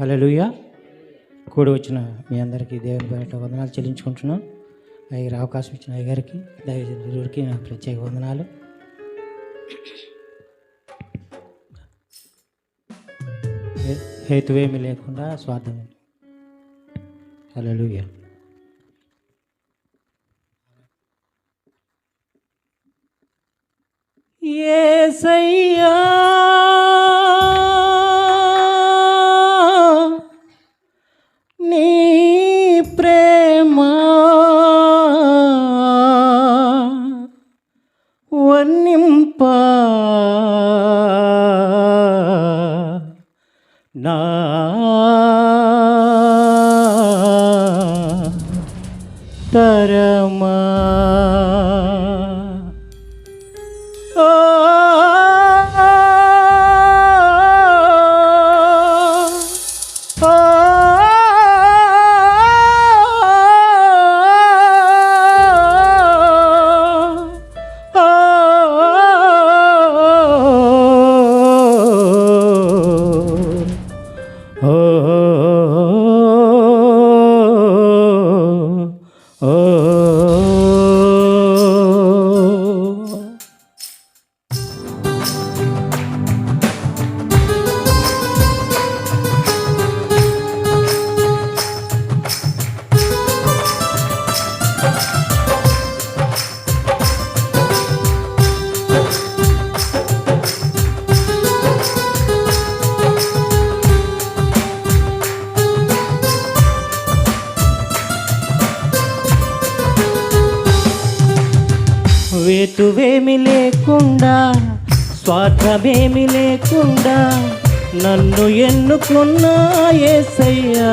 హలోయ కూడి వచ్చిన మీ అందరికీ దేవుని బయట వందనాలు చెల్లించుకుంటున్నాం. అయ్యారు అవకాశం ఇచ్చిన అయ్యగారికి దైవజనుడికి నా ప్రత్యేక వందనాలు. హే- హేతువేమీ లేకుండా స్వార్థం. హల్లెలూయా. ఏసయ్యా. తరమా హేతువేమి లేకుండా స్వార్థమేమి లేకుండా నన్ను ఎన్నుకున్నా ఏసయ్యా.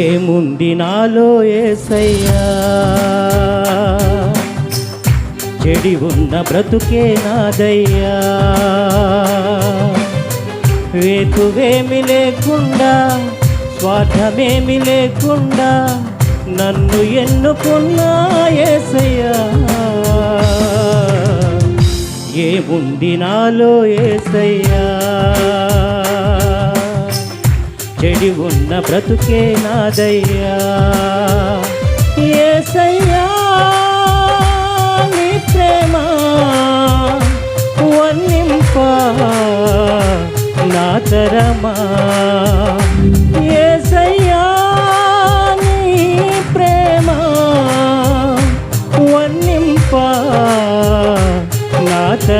ఏముంది నాలో ఏసయ్యా? చెడి ఉన్న బ్రతుకే నాదయ్యా. వేతువేమి లేకుండా స్వార్థమేమి లేకుండా నన్ను ఎన్నుకున్నా ఏసయ్యా. ఏముంది నాలో ఏసయ్యా. చెడి ఉన్న బ్రతుకే నాదయ్యా. ఏసయ్యా నీ ప్రేమ వన్నింప నా తరమా.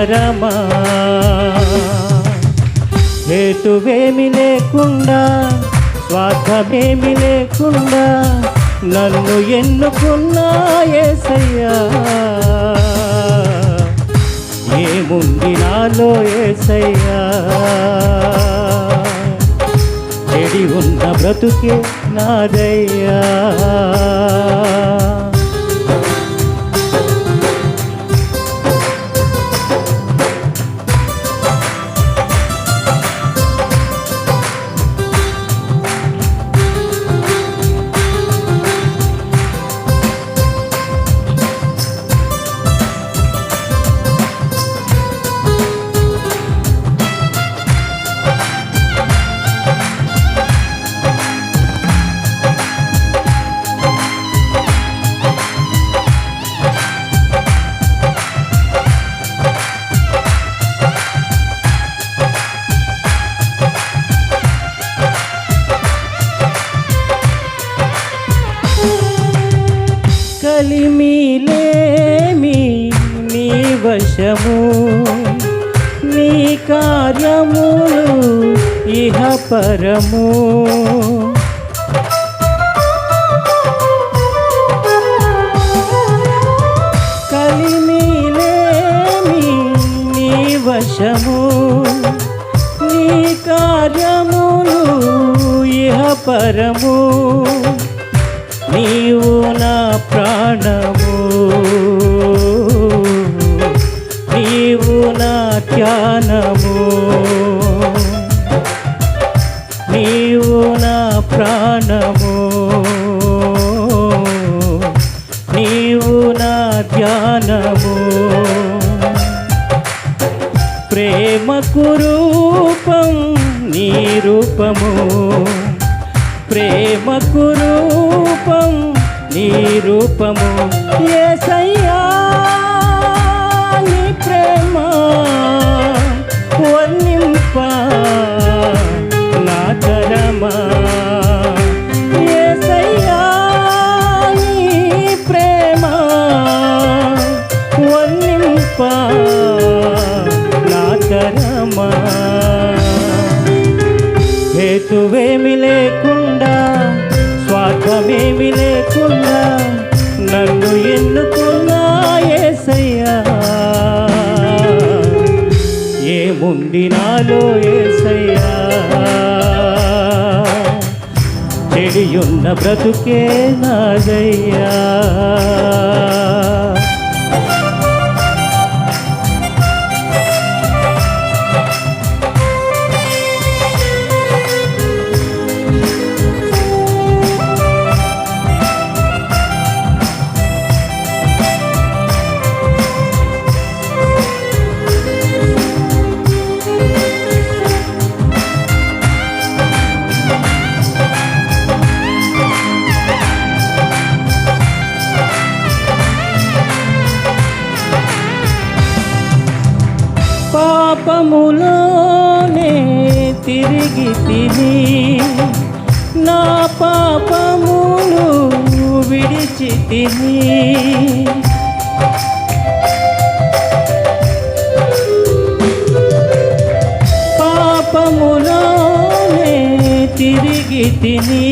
నా హేతువేమి లేకుండా స్వార్థమేమి లేకుండా నన్ను ఎన్నుకున్నా ఏసయ్యా. ఏముంది నాలో ఏసయ్యా. చెడి ఉన్న బ్రతుకే నాదయ్యా. పరము. కలిమిలేమి నీ వశము. నీ కార్యములు ఇహ పరము. ప్రేమకు రూపం నీ రూపము. ప్రేమకు రూపం నీ రూపము. ఏసయ్యా నీ ప్రేమ. హేతువేమి లేకుండా స్వార్థమేమి లేకుండా నన్ను ఎన్నుకున్నా ఏసయ్యా. ఏముంది నాలో ఏసయ్యా? చెడియున్న బ్రతుకే నాదయ్యా. పాపములోనే తిరిగి తిని నా పాపములు విడిచి తిని. పాపములోనే తిరిగి తిని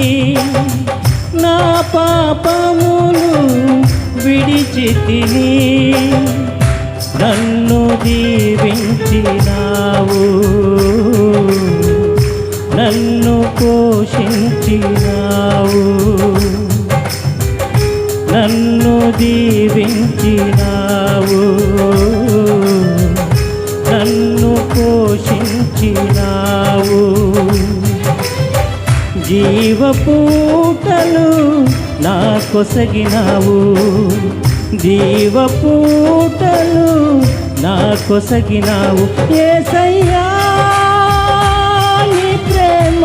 నా పాపములు విడిచి తిని. నన్ను దీవించినావు నన్ను పోషించినావు. నన్ను దీవించినావు. నన్ను పోషించినావు. జీవపూటలు నా కొసగినావు. జీవపూటలు నా కొసగినావు. ఏసయ్యా నీ ప్రేమ.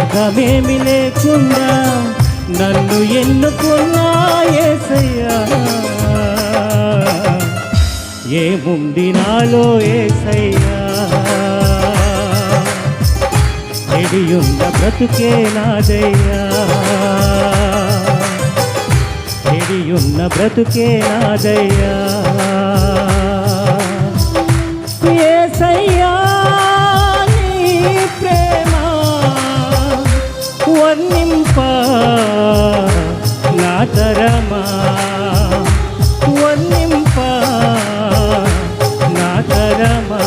స్వార్థమేమి లేకుండా నన్ను ఎన్నుకున్నా ఏసయ్యా. ఏముంది నాలో ఏసయ్యా. చెడియున్న బ్రతుకే నాదయ్యా. ఎడియున్న బ్రతుకే నాదయ్యా. ఏసయ్యా. వర్ణింప నా తరమా. వర్ణింప నా తరమా.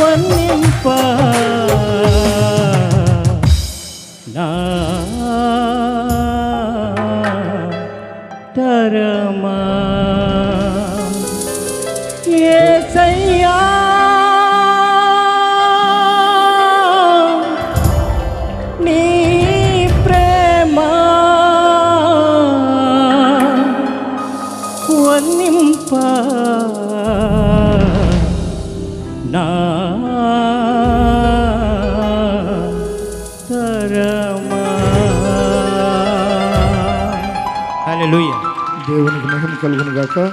వర్ణింప నా తరమా. ఏ సయ్యా నా తరమా. హల్లెలూయా. దేవునికి మహిమ కలుగును గాక.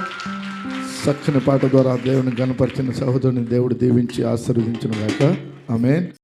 చక్కని పాట ద్వారా దేవుని గణపరిచిన సహోదరుని దేవుడు దీవించి ఆశీర్వదించును గాక. ఆమెన్.